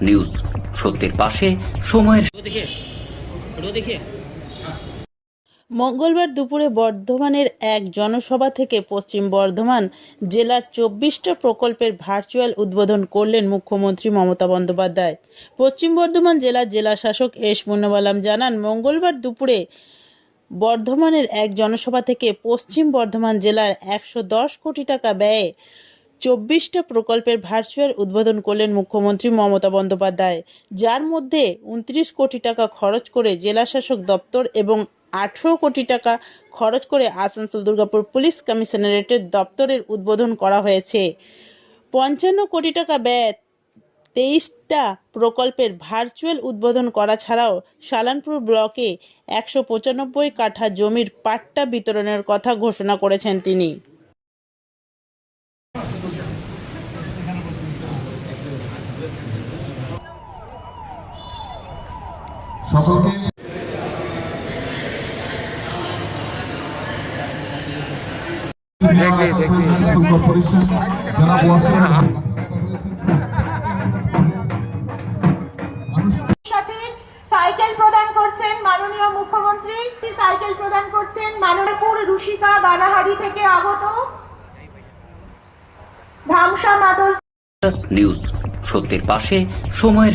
News সত্যের পাশে সময়ের মঙ্গলবার দুপুরে বর্ধমানের এক জনসভা থেকে পশ্চিম বর্ধমান জেলার চব্বিশটা প্রকল্পের ভার্চুয়াল উদ্বোধন করলেন মুখ্যমন্ত্রী মমতা বন্দ্যোপাধ্যায়। পশ্চিম বর্ধমান জেলা জেলা শাসক এস মুন্নাবালাম জানান মঙ্গলবার দুপুরে বর্ধমানের এক জনসভা থেকে পশ্চিম বর্ধমান জেলার একশো দশ কোটি টাকা ব্যয়ে চব্বিশটা প্রকল্পের ভার্চুয়াল উদ্বোধন করলেন মুখ্যমন্ত্রী মমতা বন্দ্যোপাধ্যায়, যার মধ্যে উনত্রিশ কোটি টাকা খরচ করে জেলাশাসক দপ্তর এবং আঠেরো কোটি টাকা খরচ করে আসানসোল দুর্গাপুর পুলিশ কমিশনারেটের দপ্তরের উদ্বোধন করা হয়েছে। পঞ্চান্ন কোটি টাকা ব্যয় তেইশটা প্রকল্পের ভার্চুয়াল উদ্বোধন করা ছাড়াও সালানপুর ব্লকে একশো পঁচানব্বই কাঠা জমির পাট্টা বিতরণের কথা ঘোষণা করেছেন তিনি। সকলকে সাইকেল প্রদান করছেন মাননীয় মুখ্যমন্ত্রী। সাইকেল প্রদান করছেন মাননীয়পুর রুশিকা বানাহারি থেকে আগত ধামসা মাদল নিউজ সত্যের পাশে সময়ের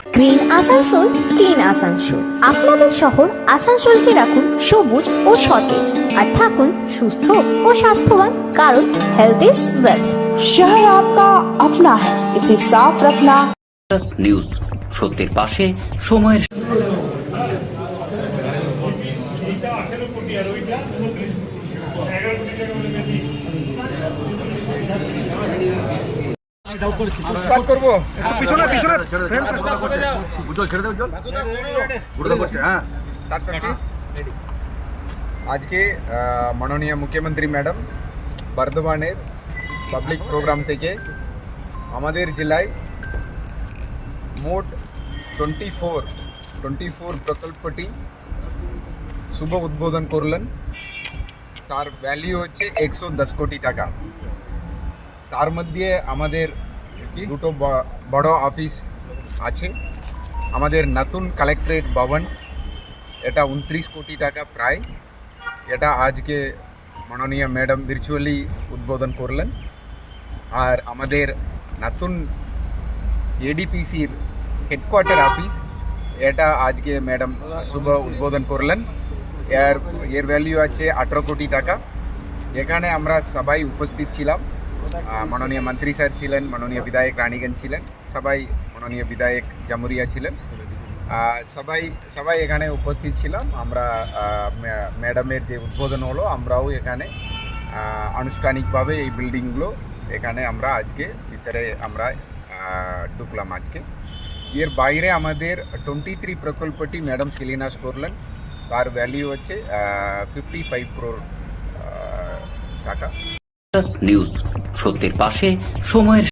green Asansol clean Asansol. আপনাদের শহর আসানসোলকে রাখুন সবুজ ও সতেজ আর থাকুন সুস্থ ও স্বাস্থ্যবান কারণ হেলথ ইজ ওয়েলথ শহর আপনা আপনা হ্যায় ইসে সাফ রাখনা। নিউজ সত্যের পাশে সময়ের পিছনে পিছনে উজ্জ্বল ছেড়ে দে উজ্জ্বল উঠে করছে হ্যাঁ স্টার্ট করছি আজকে আহ, মাননীয় মুখ্যমন্ত্রী ম্যাডাম বর্ধমানের পাবলিক প্রোগ্রাম থেকে আমাদের জেলায় মোট টোয়েন্টি ফোর টোয়েন্টি ফোর প্রকল্পটি শুভ উদ্বোধন করলেন তার ভ্যালিউ হচ্ছে একশো দশ কোটি টাকা তার মধ্যে আমাদের দুটো বড় অফিস আছে। আমাদের নতুন কালেক্টরেট ভবন, এটা উনত্রিশ কোটি টাকা প্রায়। এটা আজকে মাননীয় ম্যাডাম ভার্চুয়ালি উদ্বোধন করলেন। আর আমাদের নতুন এডিপিসির হেডকোয়ার্টার অফিস এটা আজকে ম্যাডাম শুভ উদ্বোধন করলেন। এর এর ভ্যালিউ আছে আঠেরো কোটি টাকা। এখানে আমরা সবাই উপস্থিত ছিলাম। মাননীয় মন্ত্রী স্যার ছিলেন, মাননীয় বিধায়ক রানীগঞ্জ ছিলেন, সবাই মাননীয় বিধায়ক জামুরিয়া ছিলেন। সবাই সবাই এখানে উপস্থিত ছিলাম। আমরা ম্যাডামের যে উদ্বোধন হলো, আমরাও এখানে আনুষ্ঠানিকভাবে এই বিল্ডিংগুলো এখানে আমরা আজকে ভিতরে আমরা ঢুকলাম আজকে। এর বাইরে আমাদের টোয়েন্টি থ্রি প্রকল্পটি ম্যাডাম শিলিনাস করলেন। তার ভ্যালিউ হচ্ছে ফিফটি ফাইভ ক্রোর টাকা। নিউজ সত্যের পাশে সময়ের